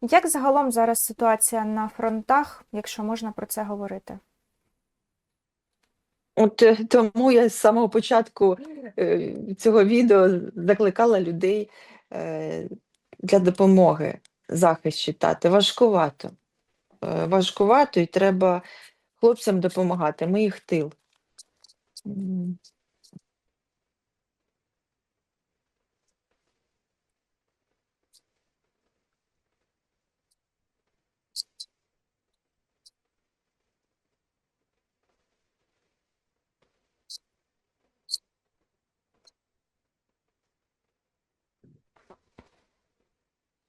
Як загалом зараз ситуація на фронтах, якщо можна про це говорити? От е, тому я з самого початку е, цього відео закликала людей е, для допомоги захист читати. Важкувато. Важкувато і треба хлопцям допомагати. Ми їх тил.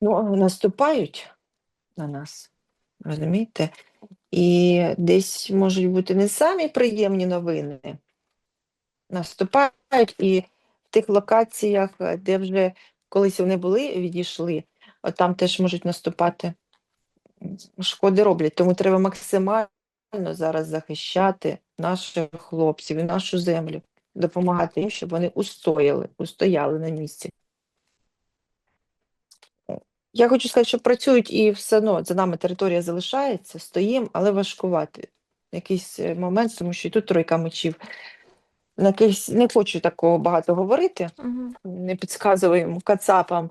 Ну, наступають на нас, розумієте? І десь можуть бути не самі приємні новини. Наступають і в тих локаціях, де вже колись вони були, відійшли, там теж можуть наступати шкоди роблять. Тому треба максимально зараз захищати наших хлопців і нашу землю, допомагати їм, щоб вони устояли, устояли на місці. Я хочу сказати, що працюють і все одно за нами територія залишається, стоїмо, але важкувати. Якийсь е, момент, тому що і тут тройка мечів. На якийсь, не хочу такого багато говорити, Угу. не підказуємо кацапам.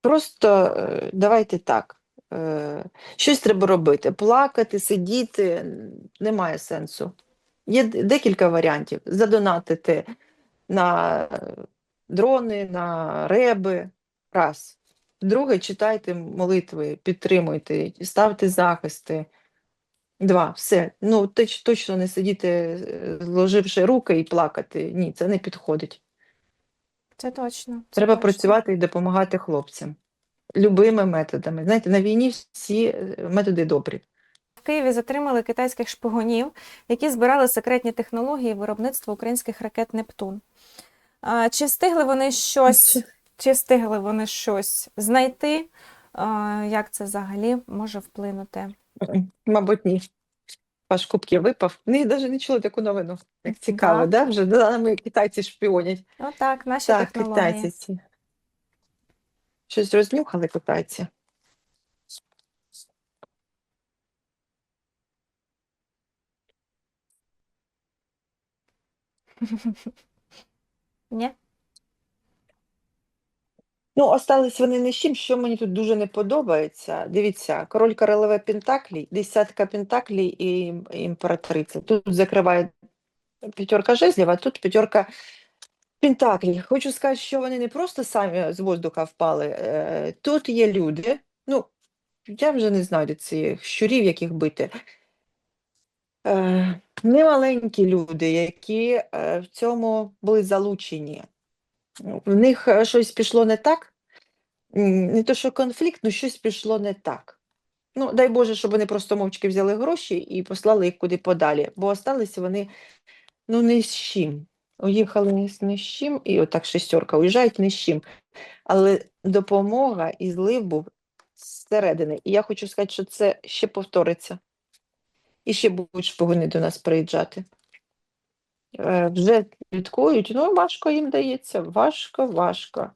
Просто е, давайте так. е, Щось треба робити. Плакати, сидіти немає сенсу. Є декілька варіантів. Задонатити на дрони, на реби. Раз. Друге, читайте молитви, підтримуйте, ставте захисти. Два, все. Ну, точ- точно не сидіти, е, зложивши руки і плакати. Ні, це не підходить. Це точно. це Треба точно. працювати і допомагати хлопцям. Любими методами. Знаєте, на війні всі е, методи добрі. В Києві затримали китайських шпигунів, які збирали секретні технології виробництва українських ракет Нептун. А, Чи встигли вони щось, чи встигли вони щось знайти? А, Як це взагалі може вплинути? Мабуть, ні. Ваш кубки випав. Ні, навіть не чули таку новину. Як цікаво, Да. да? Вже нами китайці шпіонять. Отак, наші Так, технології. китайці ці. Щось рознюхали китайці. Ні? Ну, остались вони не з чим, що мені тут дуже не подобається. Дивіться, король королева Пентаклі, десятка Пентаклі і імператриця. Тут закриває п'ятерка жезлів, а тут п'ятерка Пентаклі. Хочу сказати, що вони не просто самі з воздуха впали. е, Тут є люди. Ну, я вже не знаю цих щурів, яких бити. Е, Немаленькі люди, які е, в цьому були залучені. В них е, щось пішло не так. Не то, що конфлікт, ну щось пішло не так. Ну, дай Боже, щоб вони просто мовчки взяли гроші і послали їх куди подалі, бо осталися вони ну не з чим. Уїхали не з чим, і отак шестерка уїжджають не з чим. Але допомога і злив був зсередини. І я хочу сказати, що це ще повториться. І ще будуть шпигуни до нас приїжджати. Е, Вже слідкують, ну важко їм дається. Важко, важко.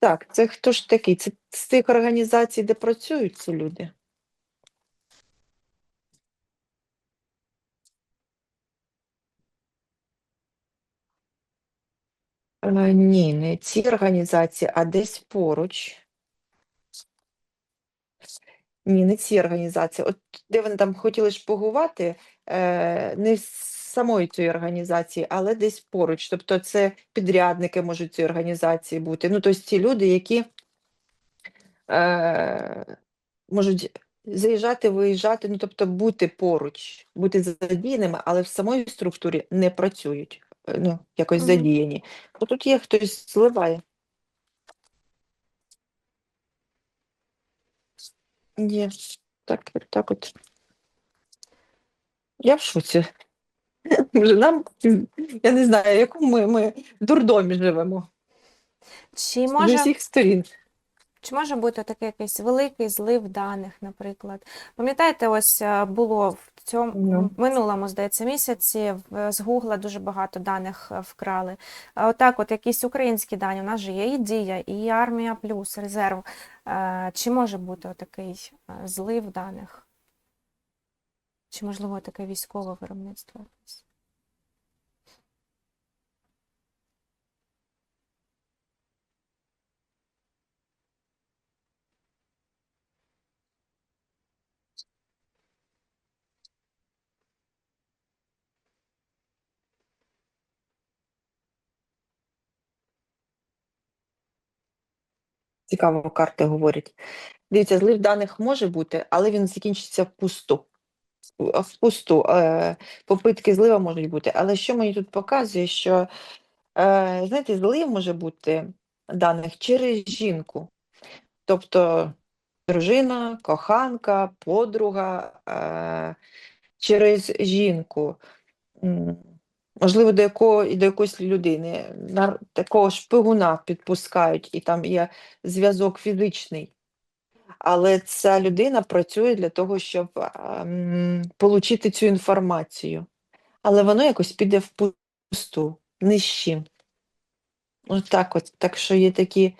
Так, це хто ж такий? Це з тих організацій, де працюють ці люди? Е, Ні, не ці організації, а десь поруч. Ні, не ці організації. От де вони там хотіли шпигувати, е, не з самої цієї організації, але десь поруч. Тобто це підрядники можуть цієї організації бути. Ну, тобто ті люди, які е, можуть заїжджати, виїжджати, ну тобто бути поруч, бути задіяними, але в самої структурі не працюють, е, ну, якось задіяні. Бо тут є хтось зливає. Є. Так, так от. Я в шоці. Вже нам, я не знаю, в якому ми, ми дурдомі живемо. Чи З може, усіх сторін. Чи може бути такий якийсь великий злив даних, наприклад? Пам'ятаєте, ось е, було в цьому Ну. минулому, здається, місяці в- з Гугла дуже багато даних е, вкрали. Отак, от якісь українські дані. У нас же є і Дія, і Армія Плюс, резерв. Е, Чи може бути такий злив даних? Чи можливо таке військове виробництво? якесь? Цікаво, карти говорять. Дивіться, злив даних може бути, але він закінчиться впусту. Впусту. Е, попитки злива можуть бути. Але що мені тут показує, що е, знаєте, злив може бути даних через жінку. Тобто дружина, коханка, подруга е, через жінку. Можливо, до якого, і до якоїсь людини, на такого шпигуна підпускають, і там є зв'язок фізичний. Але ця людина працює для того, щоб отримати цю інформацію. Але воно якось піде впусту, ні з чим. От так от. Так що є такі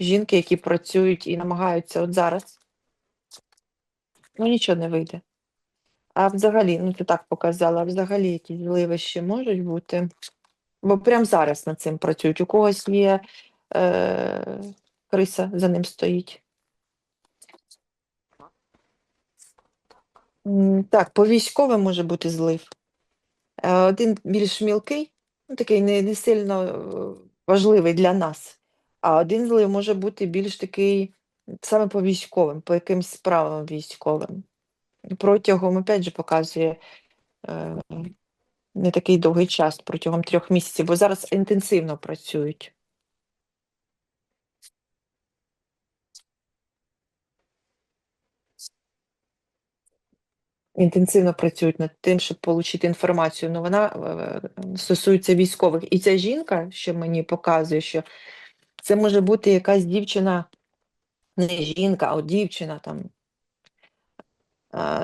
жінки, які працюють і намагаються от зараз. Ну, нічого не вийде. А взагалі, ну ти так показала, а взагалі якісь зливи ще можуть бути. Бо прямо зараз над цим працюють. У когось є е, криса за ним стоїть. Так, по військовим може бути злив. Е, Один більш мілкий, ну, такий не, не сильно е, важливий для нас. А один злив може бути більш такий саме по військовим, по якимсь справам військовим. Протягом, опять же, показує е, не такий довгий час, протягом трьох місяців, бо зараз інтенсивно працюють. Інтенсивно працюють над тим, щоб отримати інформацію. Ну, вона е, стосується військових. І ця жінка, що мені показує, що це може бути якась дівчина, не жінка, а от дівчина там,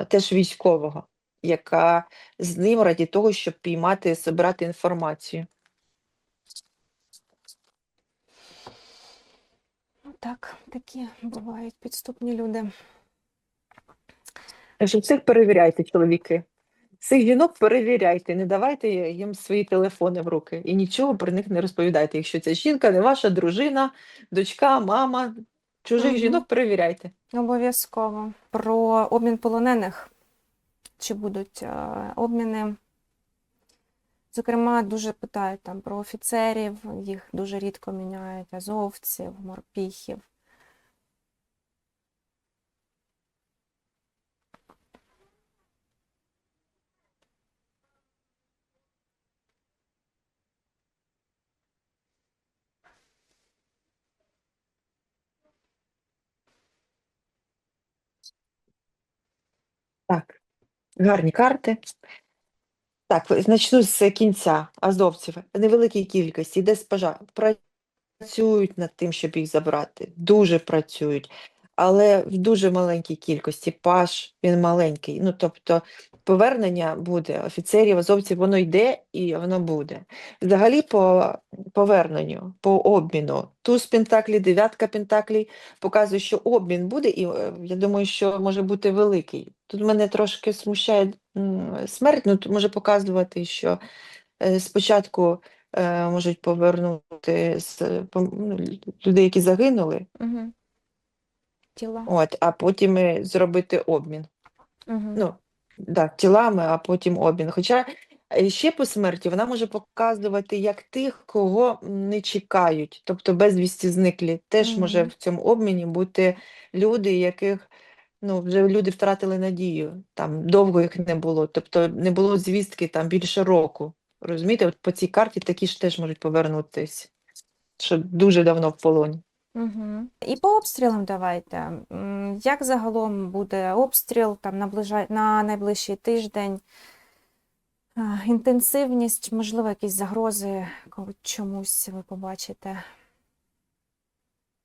теж військового, яка з ним раді того, щоб піймати, збирати інформацію. Так, такі бувають підступні люди. Всіх перевіряйте, чоловіки. Цих жінок перевіряйте, не давайте їм свої телефони в руки і нічого про них не розповідайте. Якщо ця жінка не ваша дружина, дочка, мама, чужих Мгм. жінок перевіряйте. Обов'язково. Про обмін полонених. Чи будуть е, обміни? Зокрема, дуже питають там про офіцерів, їх дуже рідко міняють, азовців, морпіхів. Так, гарні карти. Так, почну з кінця азовців. Невеликій кількості, йде з пожар. Працюють над тим, щоб їх забрати. Дуже працюють. Але в дуже маленькій кількості. Паш, він маленький. Ну, тобто, повернення буде офіцерів, азовців, воно йде і воно буде. Взагалі, по поверненню, по обміну, туз пентаклі, дев'ятка пентаклі показує, що обмін буде, і е, я думаю, що може бути великий. Тут мене трошки смущає смерть, ну, може показувати, що е, спочатку е, можуть повернути з, ну, людей, які загинули, Угу. Тіла. от, а потім зробити обмін. Угу. Ну, да, тілами, а потім обмін. Хоча е, ще по смерті вона може показувати як тих, кого не чекають, тобто безвісті зниклі. Теж може Мгм. в цьому обміні бути люди, яких ну, вже люди втратили надію, там довго їх не було, тобто не було звістки там більше року. Розумієте, от по цій карті такі ж теж можуть повернутись, що дуже давно в полоні. Угу. І по обстрілам давайте. Як загалом буде обстріл там наближа... на найближчий тиждень? Інтенсивність, можливо, якісь загрози чомусь ви побачите.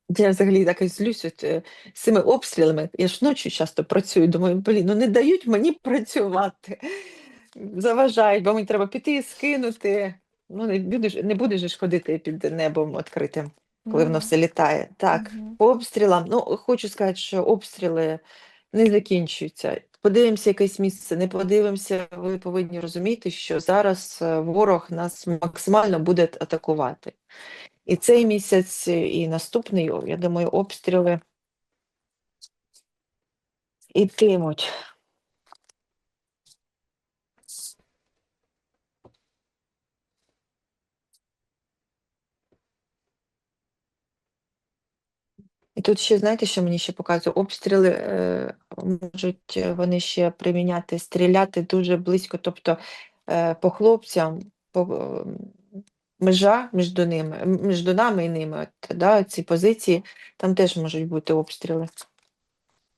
Я взагалі так і злюсь е, з цими обстрілами. Я ж ночі часто працюю, думаю, блін, ну не дають мені працювати. Заважають, бо мені треба піти, скинути. Ну, не будеш, не будеш ж ходити під небом відкритим, коли воно все літає. Так, по обстрілам, ну, хочу сказати, що обстріли не закінчуються. Подивимося якесь місце, не подивимося, ви повинні розуміти, що зараз е, ворог нас максимально буде атакувати. І цей місяць, і наступний, я думаю, обстріли ітимуть. І тут ще, знаєте, що мені ще показує? Обстріли е, можуть е, вони ще приміняти, стріляти дуже близько, тобто е, по хлопцям, по, е, межа між ними, між нами і ними, от, да, ці позиції, там теж можуть бути обстріли.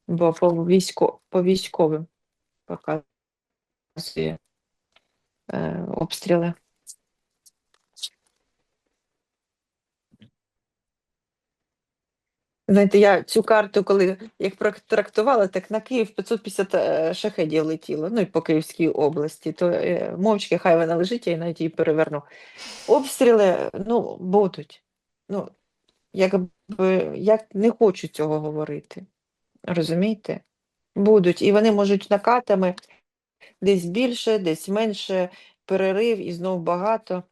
Бо по, військо, по військовим показує е, обстріли. Знаєте, я цю карту, коли як протрактувала, так на Київ 550 е, шахедів летіло, ну і по Київській області, то е, мовчки хай вона лежить, я навіть її переверну. Обстріли, ну, будуть. Ну, якби, я не хочу цього говорити. Розумієте? Будуть. І вони можуть накатами десь більше, десь менше, перерив і знов багато.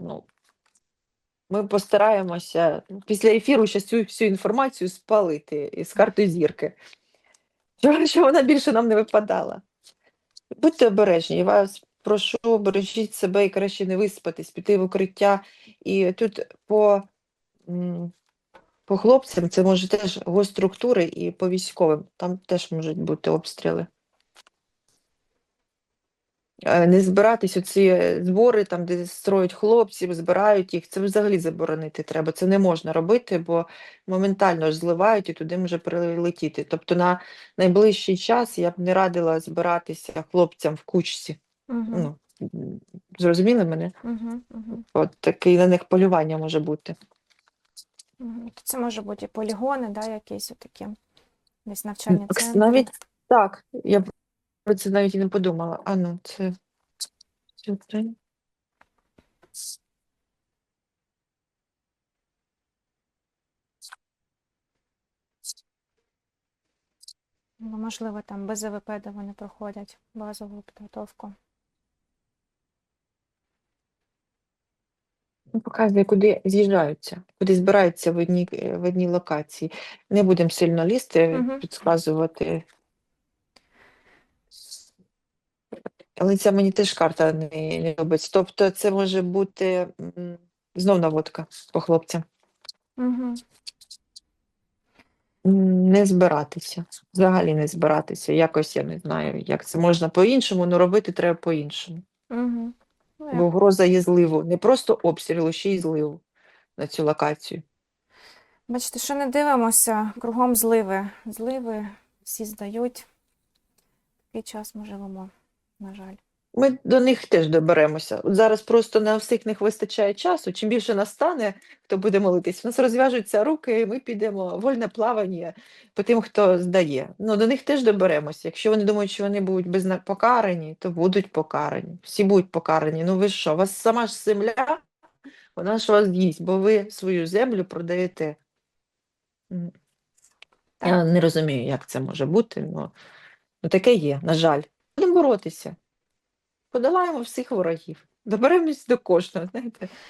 Ну, ми постараємося після ефіру ще цю всю інформацію спалити із карти зірки, щоб, вона більше нам не випадала. Будьте обережні, я вас прошу, бережіть себе і краще не виспатись, піти в укриття. І тут по, по хлопцям це може теж госструктури і по військовим, там теж можуть бути обстріли. Е, Не збиратись оці е, збори, там, де строять хлопців, збирають їх, це взагалі заборонити треба. Це не можна робити, бо моментально ж зливають і туди може прилетіти. Тобто на найближчий час я б не радила збиратися хлопцям в кучці. Мгм. Ну, зрозуміли мене? Мгм. Мгм. От таке на них полювання може бути. То Це може бути полігони, да, якісь отакі, десь навчальні центри. Навіть так, я про це навіть і не подумала. А ну, це. це це. Ну, можливо, там без АВП, де вони проходять базову підготовку. Ну, Показує, куди з'їжджаються, куди збираються в одній, в одній локації. Не будемо сильно лізти, Мгм. підказувати. Але ця мені теж карта не, не робить. Тобто це може бути м, знов наводка по хлопцям. Угу. М, Не збиратися. Взагалі не збиратися. Якось я не знаю, як це можна по-іншому, але робити треба по-іншому. Угу. Ну, Бо як? гроза є зливу. Не просто обстрілу, ще й зливу на цю локацію. Бачите, що не дивимося, кругом зливи. Зливи, всі здають. Такий час ми живемо, на жаль. Ми до них теж доберемося. От зараз просто на всіх них вистачає часу. Чим більше настане, хто буде молитись, у нас розв'яжуться руки, і ми підемо вольне плавання по тим, хто здає. Ну, до них теж доберемося. Якщо вони думають, що вони будуть безна... покарані, то будуть покарані. Всі будуть покарані. Ну ви що, вас сама ж земля, вона ж вас їсть, бо ви свою землю продаєте. М. Я не розумію, як це може бути, але ну, таке є, на жаль. Боротися. Подолаємо всіх ворогів. Доберемось до кожного, знаєте.